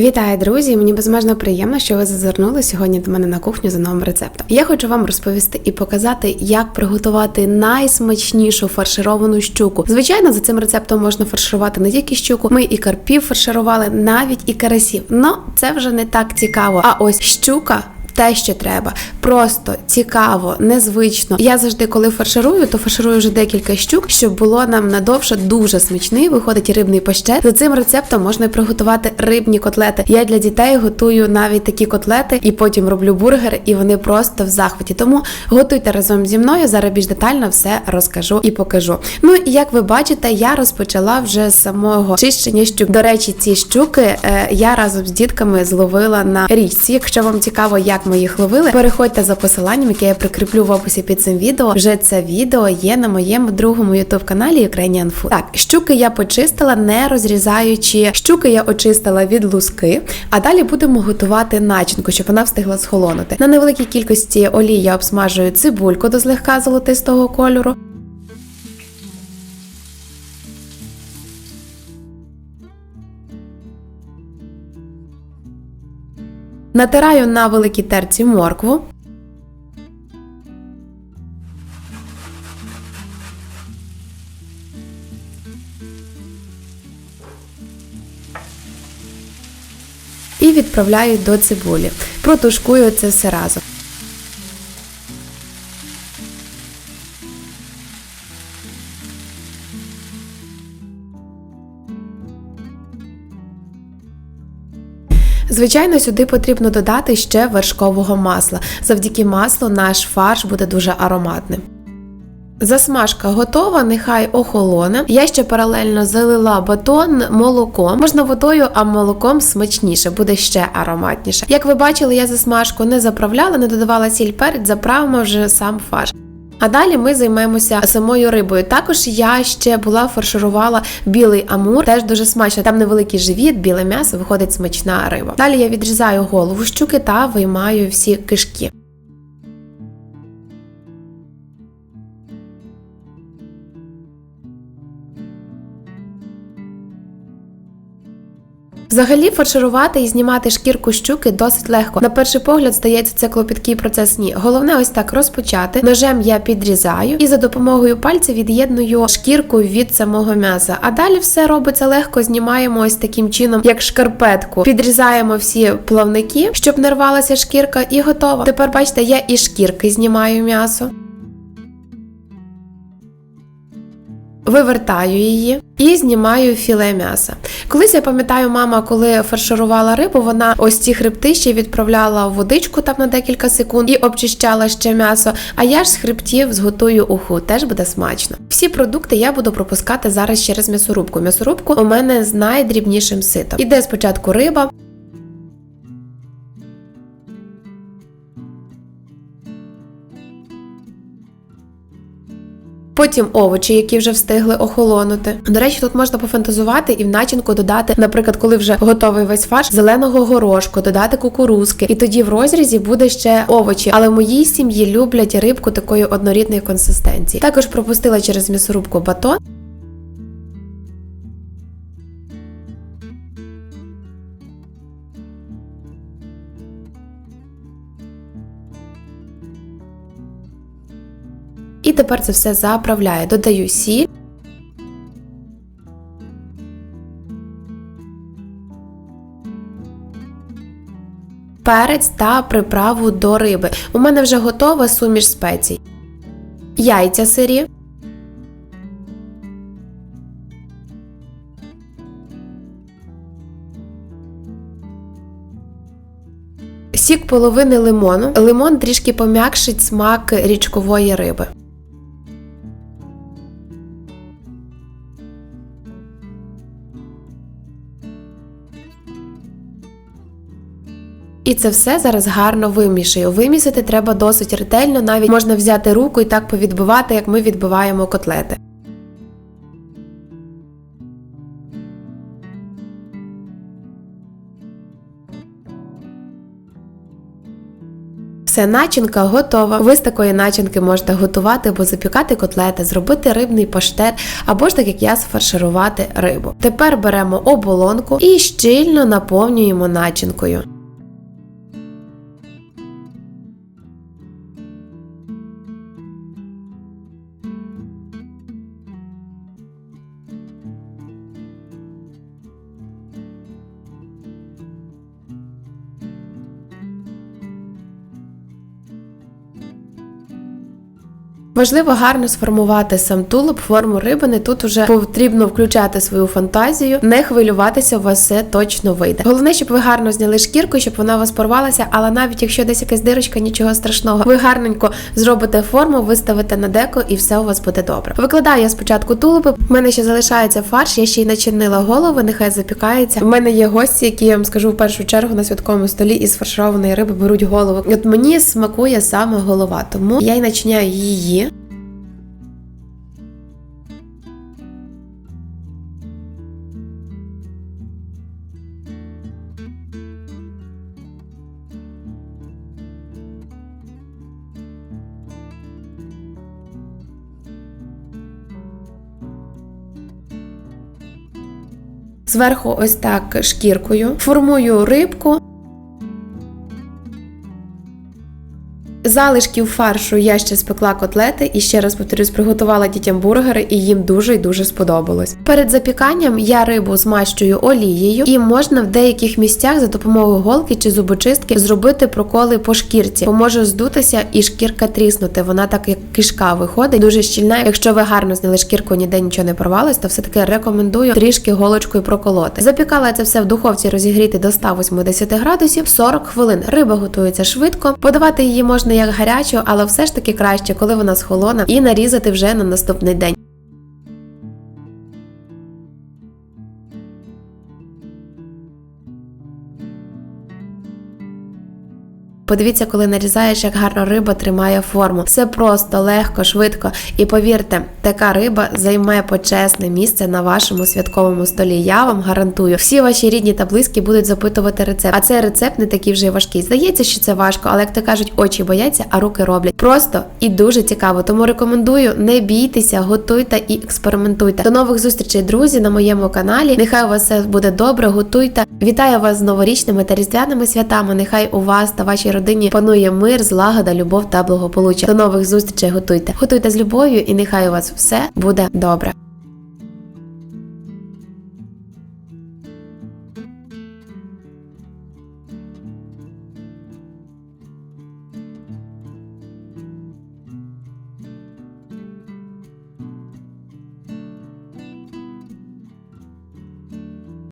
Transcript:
Вітаю, друзі! Мені безмежно приємно, що ви зазирнули сьогодні до мене на кухню за новим рецептом. Я хочу вам розповісти і показати, як приготувати найсмачнішу фаршировану щуку. Звичайно, за цим рецептом можна фарширувати не тільки щуку, ми і карпів фарширували, навіть і карасів. Но це вже не так цікаво. А ось щука. Те, що треба, просто цікаво, незвично. Я завжди, коли фарширую, то фарширую вже декілька щук, щоб було нам надовше дуже смачний. Виходить рибний паштет. За цим рецептом можна приготувати рибні котлети. Я для дітей готую навіть такі котлети, і потім роблю бургер, і вони просто в захваті. Тому готуйте разом зі мною. Зараз більш детально все розкажу і покажу. Ну і як ви бачите, я розпочала вже з самого чищення щук. До речі, ці щуки е, я разом з дітками зловила на річці. Якщо вам цікаво, як ми їх ловили, переходьте за посиланням, яке я прикріплю в описі під цим відео. Вже це відео є на моєму другому ютуб каналі Ukrainian Food. Так, щуки я почистила, не розрізаючи. Щуки я очистила від луски, а далі будемо готувати начинку, щоб вона встигла схолонути. На невеликій кількості олії я обсмажую цибульку до злегка золотистого кольору. Натираю на великій терці моркву. І відправляю до цибулі. Протушкую це все разом. Звичайно, сюди потрібно додати ще вершкового масла. Завдяки маслу наш фарш буде дуже ароматним. Засмажка готова, нехай охолоне. Я ще паралельно залила батон молоком. Можна водою, а молоком смачніше, буде ще ароматніше. Як ви бачили, я засмажку не заправляла, не додавала сіль перець, заправимо вже сам фарш. А далі ми займаємося самою рибою. Також я ще була фарширувала білий амур, теж дуже смачно. Там невеликий живіт, біле м'ясо, виходить смачна риба. Далі я відрізаю голову щуки та виймаю всі кишки. Взагалі фарширувати і знімати шкірку щуки досить легко. На перший погляд здається, це клопіткий процес. Ні, головне ось так розпочати. Ножем я підрізаю і за допомогою пальця від'єдную шкірку від самого м'яса. А далі все робиться легко. Знімаємо ось таким чином, як шкарпетку. Підрізаємо всі плавники, щоб не рвалася шкірка, і готово. Тепер бачите, я і шкірки знімаю м'ясо. Вивертаю її і знімаю філе м'яса. Колись я пам'ятаю, мама, коли фарширувала рибу, вона ось ці хребти ще відправляла в водичку там на декілька секунд і обчищала ще м'ясо. А я ж з хребтів зготую уху, теж буде смачно. Всі продукти я буду пропускати зараз через м'ясорубку. М'ясорубку у мене з найдрібнішим ситом. Іде спочатку риба. Потім овочі, які вже встигли охолонути. До речі, тут можна пофантазувати і в начинку додати, наприклад, коли вже готовий весь фарш, зеленого горошку, додати кукурузки, і тоді в розрізі буде ще овочі. Але в моїй сім'ї люблять рибку такої однорідної консистенції. Також пропустила через м'ясорубку батон. І тепер це все заправляю. Додаю сіль. Перець та приправу до риби. У мене вже готова суміш спецій. Яйця сирі. Сік половини лимону. Лимон трішки пом'якшить смак річкової риби. І це все зараз гарно вимішую. Вимісити треба досить ретельно, навіть можна взяти руку і так повідбивати, як ми відбиваємо котлети. Все, начинка готова. Ви з такої начинки можете готувати або запікати котлети, зробити рибний паштет, або ж так як я сфарширувати рибу. Тепер беремо оболонку і щільно наповнюємо начинкою. Важливо гарно сформувати сам тулуб, форму рибини. Тут уже потрібно включати свою фантазію, не хвилюватися, у вас все точно вийде. Головне, щоб ви гарно зняли шкірку, щоб вона у вас порвалася, але навіть якщо десь якась дирочка, нічого страшного. Ви гарненько зробите форму, виставите на деко і все у вас буде добре. Викладаю я спочатку тулуби. В мене ще залишається фарш, я ще й начинила голови, нехай запікається. У мене є гості, які я вам скажу в першу чергу на святковому столі із фаршированої риби беруть голову. От мені смакує саме голова, тому я й начиняю її. Зверху ось так шкіркою. Формую рибку. Залишків фаршу я ще спекла котлети і ще раз повторюсь, приготувала дітям бургери, і їм дуже і дуже сподобалось. Перед запіканням я рибу змащую олією, і можна в деяких місцях за допомогою голки чи зубочистки зробити проколи по шкірці. Поможе здутися і шкірка тріснути. Вона так як кишка виходить, дуже щільна. Якщо ви гарно зняли шкірку, ніде нічого не порвалось, то все таки рекомендую трішки голочкою проколоти. Запікала це все в духовці розігріти до 180 градусів 40 хвилин. Риба готується швидко. Подавати її можна як гарячу, але все ж таки краще, коли вона схолона, і нарізати вже на наступний день. Подивіться, коли нарізаєш, як гарно риба тримає форму. Все просто, легко, швидко. І повірте, така риба займе почесне місце на вашому святковому столі. Я вам гарантую. Всі ваші рідні та близькі будуть запитувати рецепт. А цей рецепт не такий вже важкий. Здається, що це важко, але як то кажуть, очі бояться, а руки роблять. Просто і дуже цікаво. Тому рекомендую, не бійтеся, готуйте і експериментуйте. До нових зустрічей, друзі, на моєму каналі. Нехай у вас все буде добре, готуйте. Вітаю вас з новорічними та різдвяними святами. Нехай у вас та вашій родині панує мир, злагода, любов та благополуччя. До нових зустрічей готуйте. Готуйте з любов'ю, і нехай у вас все буде добре.